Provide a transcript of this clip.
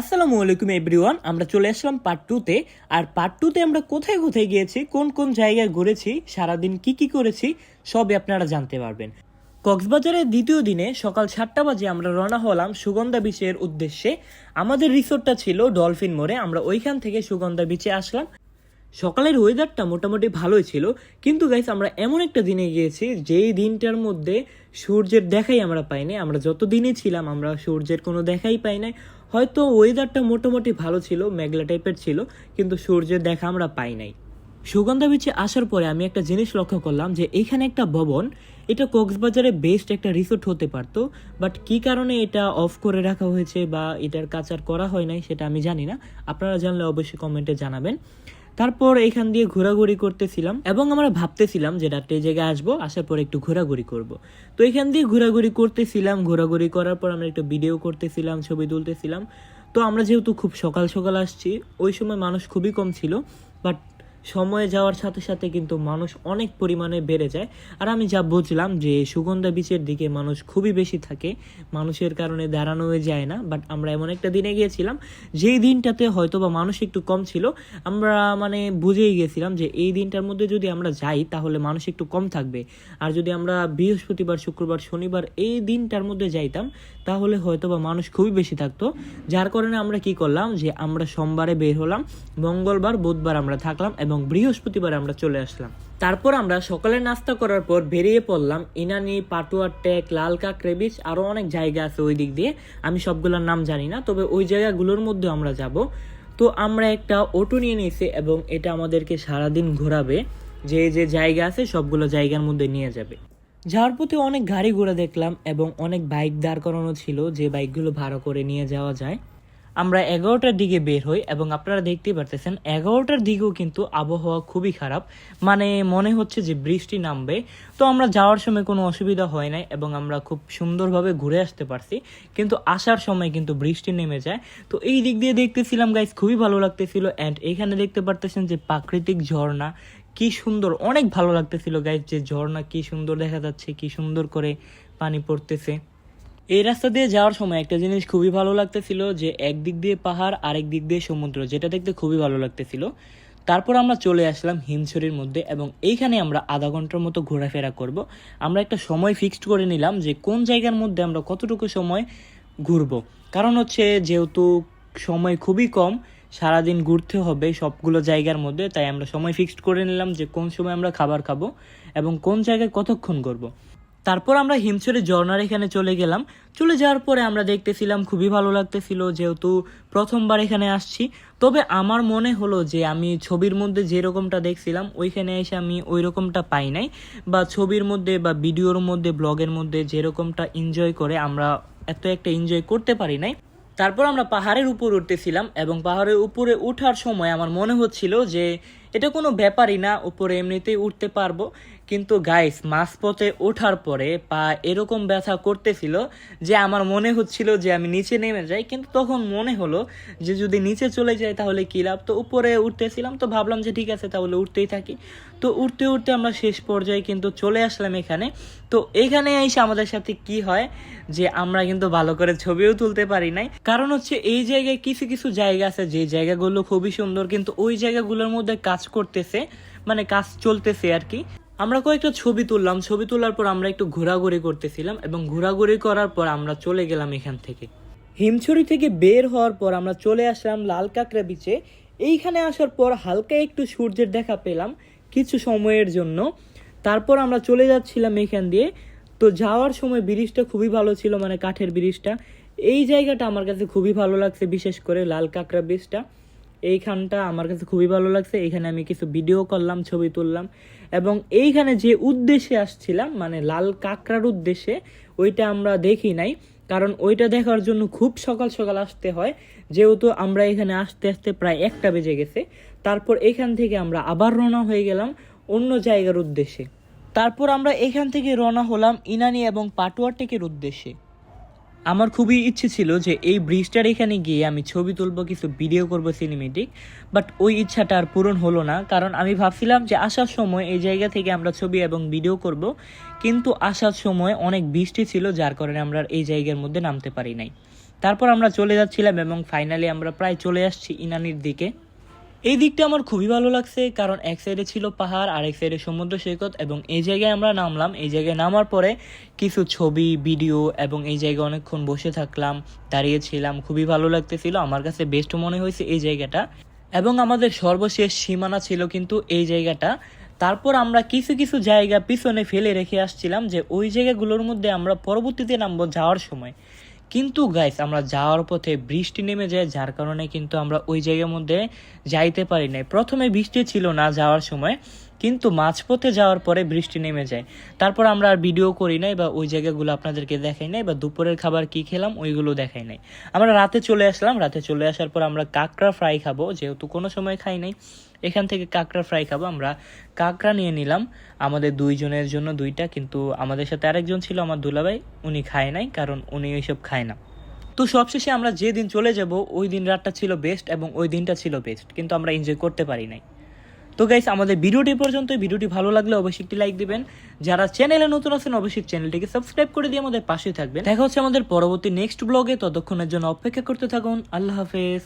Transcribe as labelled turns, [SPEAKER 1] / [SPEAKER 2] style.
[SPEAKER 1] আলাইকুম এভরিওয়ান আমরা চলে আসলাম পার্ট টুতে আর পার্ট টুতে আমরা কোথায় কোথায় গিয়েছি, কোন কোন জায়গায় ঘুরেছি, সারাদিন কি কি করেছি, সবই আপনারা জানতে পারবেন। কক্সবাজারের দ্বিতীয় দিনে সকাল সাতটা বাজে আমরা রওনা হলাম সুগন্ধা বিচের উদ্দেশ্যে। আমাদের রিসোর্টটা ছিল ডলফিন মোড়ে, আমরা ওইখান থেকে সুগন্ধা বিচে আসলাম। সকালের ওয়েদারটা মোটামুটি ভালোই ছিল, কিন্তু গাইস আমরা এমন একটা দিনে গিয়েছি, যেই দিনটার মধ্যে সূর্যের দেখাই আমরা পাইনি। আমরা যত দিনে ছিলাম, আমরা সূর্যের কোনো দেখাই পাই নাই। হয়তো ওয়েদারটা মোটামুটি ভালো ছিল, মেঘলা টাইপের ছিল, কিন্তু সূর্যের দেখা আমরা পাই নাই। সুগন্ধা বিচে আসার পরে আমি একটা জিনিস লক্ষ্য করলাম যে এখানে একটা ভবন, এটা কক্সবাজারে বেস্ট একটা রিসোর্ট হতে পারতো বাট কি কারণে এটা অফ করে রাখা হয়েছে বা এটার কাজ আর করা হয় নাই সেটা আমি জানি না। আপনারা জানলে অবশ্যই কমেন্টে জানাবেন। তারপর এখান দিয়ে ঘোরাঘুরি করতেছিলাম এবং আমরা ভাবতেছিলাম যে রাত্রে জায়গায় আসব, আসার পর একটু ঘোরাঘুরি করব। তো এখান দিয়ে ঘোরাঘুরি করতেছিলাম, ঘোরাঘুরি করার পর আমরা একটু ভিডিও করতেছিলাম, ছবি তুলতেছিলাম। তো আমরা যেহেতু খুব সকাল সকাল আসছি, ওই সময় মানুষ খুবই কম ছিল বাট সময়ে যাওয়ার সাথে সাথে কিন্তু মানুষ অনেক পরিমাণে বেড়ে যায়। আর আমি যা বুঝলাম যে সুগন্ধা বিচের দিকে মানুষ খুবই বেশি থাকে, মানুষের কারণে দাঁড়ানো হয়ে যায় না বাট আমরা এমন একটা দিনে গিয়েছিলাম, যেই দিনটাতে হয়তো বা মানুষ একটু কম ছিল। আমরা মানে বুঝেই গেছিলাম যে এই দিনটার মধ্যে যদি আমরা যাই, তাহলে মানুষ একটু কম থাকবে। আর যদি আমরা বৃহস্পতিবার, শুক্রবার, শনিবার এই দিনটার মধ্যে যাইতাম, তাহলে হয়তো বা মানুষ খুবই বেশি থাকতো। যার কারণে আমরা কি করলাম যে আমরা সোমবারে বের হলাম, মঙ্গলবার, বুধবার আমরা থাকলাম এবং বৃহস্পতিবার আমরা চলে আসলাম। তারপর আমরা সকালে নাস্তা করার পর বেরিয়ে পড়লাম ইনানি পাটুয়ার টেক লাল কাঁকড়ে বিচ আরও অনেক জায়গা আছে ওই দিক দিয়ে। আমি সবগুলোর নাম জানি না, তবে ওই জায়গাগুলোর মধ্যে আমরা যাব। তো আমরা একটা অটো নিয়ে নিয়েছি এবং এটা আমাদেরকে সারাদিন ঘোরাবে। যে যে জায়গা আছে সবগুলো জায়গার মধ্যে নিয়ে যাবে। যাওয়ার পথে অনেক গাড়ি ঘোড়া দেখলাম এবং অনেক বাইক দাঁড় করানো ছিল যে বাইকগুলো ভাড়া করে নিয়ে যাওয়া যায়। আমরা এগারোটার দিকে বের হই এবং আপনারা দেখতেই পারতেছেন, এগারোটার দিকেও কিন্তু আবহাওয়া খুবই খারাপ। মানে মনে হচ্ছে যে বৃষ্টি নামবে। তো আমরা যাওয়ার সময় কোনো অসুবিধা হয় নাই এবং আমরা খুব সুন্দরভাবে ঘুরে আসতে পারছি। কিন্তু আসার সময় কিন্তু বৃষ্টি নেমে যায়। তো এই দিক দিয়ে দেখতেছিলাম গাইজ খুবই ভালো লাগতেছিল। অ্যান্ড এখানে দেখতে পারতেছেন যে প্রাকৃতিক ঝর্ণা কি সুন্দর, অনেক ভালো লাগতেছিল গাইজ যে ঝর্ণা কি সুন্দর দেখা যাচ্ছে, কি সুন্দর করে পানি পড়তেছে। এই রাস্তা দিয়ে যাওয়ার সময় একটা জিনিস খুবই ভালো লাগতেছিল, যে একদিক দিয়ে পাহাড়, আরেক দিক দিয়ে সমুদ্র, যেটা দেখতে খুবই ভালো লাগতেছিল। তারপর আমরা চলে আসলাম হিমছড়ির মধ্যে, এবং এইখানে আমরা আধা ঘণ্টার মতো ঘোরাফেরা করব। আমরা একটা সময় ফিক্সড করে নিলাম যে কোন জায়গার মধ্যে আমরা কতটুকু সময় ঘুরবো। কারণ হচ্ছে যেহেতু সময় খুবই কম, সারাদিন ঘুরতে হবে সবগুলো জায়গার মধ্যে, তাই আমরা সময় ফিক্সড করে নিলাম যে কোন সময় আমরা খাবার খাব এবং কোন জায়গায় কতক্ষণ করব। তারপর আমরা হিমছড়ি ঝর্ণার এখানে চলে গেলাম। চলে যাওয়ার পরে আমরা দেখতেছিলাম খুবই ভালো লাগতেছিল যেহেতু প্রথমবার এখানে আসছি। তবে আমার মনে হলো যে আমি ছবির মধ্যে যেরকমটা দেখছিলাম, ওইখানে এসে আমি ওই রকমটা পাই নাই। বা ছবির মধ্যে বা ভিডিওর মধ্যে, ব্লগের মধ্যে যেরকমটা এনজয় করে আমরা এত একটা এনজয় করতে পারি নাই। তারপর আমরা পাহাড়ের উপর উঠতেছিলাম এবং পাহাড়ের উপরে ওঠার সময় আমার মনে হচ্ছিল যে এটা কোনো ব্যাপারই না, উপরে এমনিতেই উঠতে পারব। কিন্তু গাইস মাঝপথে ওঠার পরে পা এরকম ব্যথা করতেছিল যে আমার মনে হচ্ছিল যে আমি নিচে নেমে যাই, কিন্তু তখন মনে হলো যে যদি নিচে চলে যাই তাহলে কী লাভ? তো উপরে উঠতেছিলাম, তো ভাবলাম যে ঠিক আছে, তাহলে উঠতেই থাকি। তো উঠতে উঠতে আমরা শেষ পর্যায়ে কিন্তু চলে আসলাম এখানে। তো এখানে এসে আমাদের সাথে কি হয় যে আমরা কিন্তু ভালো করে ছবিও তুলতে পারি নাই। কারণ হচ্ছে এই জায়গায় কিছু কিছু জায়গা আছে, যে জায়গাগুলো খুবই সুন্দর, কিন্তু ওই জায়গাগুলোর মধ্যে কাজ করতেছে মানে কাজ চলতেছে আর কি। আমরা কয়েকটা ছবি তুললাম, ছবি তোলার পর আমরা একটু ঘোরাঘুরি করতেছিলাম এবং ঘোরাঘুরি করার পর আমরা চলে গেলাম এখান থেকে। হিমছড়ি থেকে বের হওয়ার পর আমরা চলে আসলাম লাল কাঁকড়া বিচে এইখানে আসার পর হালকা একটু সূর্যের দেখা পেলাম কিছু সময়ের জন্য। তারপর আমরা চলে যাচ্ছিলাম এখান দিয়ে। তো যাওয়ার সময় ব্রিজটা খুবই ভালো ছিল মানে কাঠের ব্রিজটা এই জায়গাটা আমার কাছে খুবই ভালো লাগছে, বিশেষ করে লাল কাঁকড়া ব্রিজটা এইখানটা আমার কাছে খুবই ভালো লাগছে। এখানে আমি কিছু ভিডিও করলাম, ছবি তুললাম। এবং এইখানে যে উদ্দেশ্যে আসছিলাম মানে লাল কাঁকড়ার উদ্দেশ্যে, ওইটা আমরা দেখি নাই। কারণ ওইটা দেখার জন্য খুব সকাল সকাল আসতে হয়। যেহেতু আমরা এখানে আসতে আসতে প্রায় একটা বেজে গেছে। তারপর এখান থেকে আমরা আবার রওনা হয়ে গেলাম অন্য জায়গার উদ্দেশ্যে। তারপর আমরা এখান থেকে রওনা হলাম ইনানি এবং পাটুয়ার টেকের উদ্দেশ্যে। আমার খুবই ইচ্ছে ছিল যে এই ব্রিজটার এখানে গিয়ে আমি ছবি তুলবো, কিছু ভিডিও করব সিনেমেটিক বাট ওই ইচ্ছাটা আর পূরণ হলো না। কারণ আমি ভাবছিলাম যে আসার সময় এই জায়গা থেকে আমরা ছবি এবং ভিডিও করব, কিন্তু আসার সময় অনেক বৃষ্টি ছিল, যার কারণে আমরা এই জায়গার মধ্যে নামতে পারি নাই। তারপর আমরা চলে যাচ্ছিলাম এবং ফাইনালি আমরা প্রায় চলে আসছি ইনানির দিকে। এই দিকটা আমার খুবই ভালো লাগছে, কারণ এক সাইডে ছিল পাহাড় আর এক সাইডে সমুদ্র সৈকত, এবং এই জায়গায় আমরা নামলাম। এই জায়গায় নামার পরে কিছু ছবি ভিডিও এবং এই জায়গায় অনেকক্ষণ বসে থাকলাম দাঁড়িয়েছিলাম খুবই ভালো লাগতেছিল। আমার কাছে বেস্ট মনে হয়েছে এই জায়গাটা। এবং আমাদের সর্বশেষ সীমানা ছিল কিন্তু এই জায়গাটা। তারপর আমরা কিছু কিছু জায়গা পিছনে ফেলে রেখে আসছিলাম যে ওই জায়গাগুলোর মধ্যে আমরা পরবর্তীতে নামবো যাওয়ার সময়। কিন্তু গাইস আমরা যাওয়ার পথে বৃষ্টি নেমে যায়, যার কারণে কিন্তু আমরা ওই জায়গার মধ্যে যাইতে পারি নাই। প্রথমে বৃষ্টি ছিল না যাওয়ার সময়, কিন্তু মাঝপথে যাওয়ার পরে বৃষ্টি নেমে যায়। তারপর আমরা আর ভিডিও করি নাই বা ওই জায়গাগুলো আপনাদেরকে দেখাই নাই বা দুপুরের খাবার কি খেলাম, ওইগুলো দেখাই নাই। আমরা রাতে চলে আসলাম, রাতে চলে আসার পর আমরা কাঁকড়া ফ্রাই খাব, যেহেতু কোনো সময় খাই নাই। এখান থেকে কাঁকড়া ফ্রাই খাব। আমরা কাঁকড়া নিয়ে নিলাম। আমাদের দুইজনের জন্য দুইটা, কিন্তু আমাদের সাথে আরেকজন ছিল আমার দুলাভাই, উনি খায় নাই, কারণ উনি ওইসব খায় না। তো সবশেষে আমরা যে দিন চলে যাব, ওই দিন রাতটা ছিল বেস্ট এবং ওই দিনটা ছিল বেস্ট কিন্তু আমরা এনজয় করতে পারি নাই। তো গাইস আমাদের ভিডিওটি পর্যন্ত ভিডিওটি ভালো লাগলে অবশ্যই একটি লাইক দিবেন। যারা চ্যানেলে নতুন আছেন, অবশ্যই চ্যানেলটিকে সাবস্ক্রাইব করে দিয়ে আমাদের পাশে থাকবেন। দেখা হচ্ছে আমাদের পরবর্তী নেক্সট ব্লগে ততক্ষণের জন্য অপেক্ষা করতে থাকুন। আল্লাহ হাফেজ।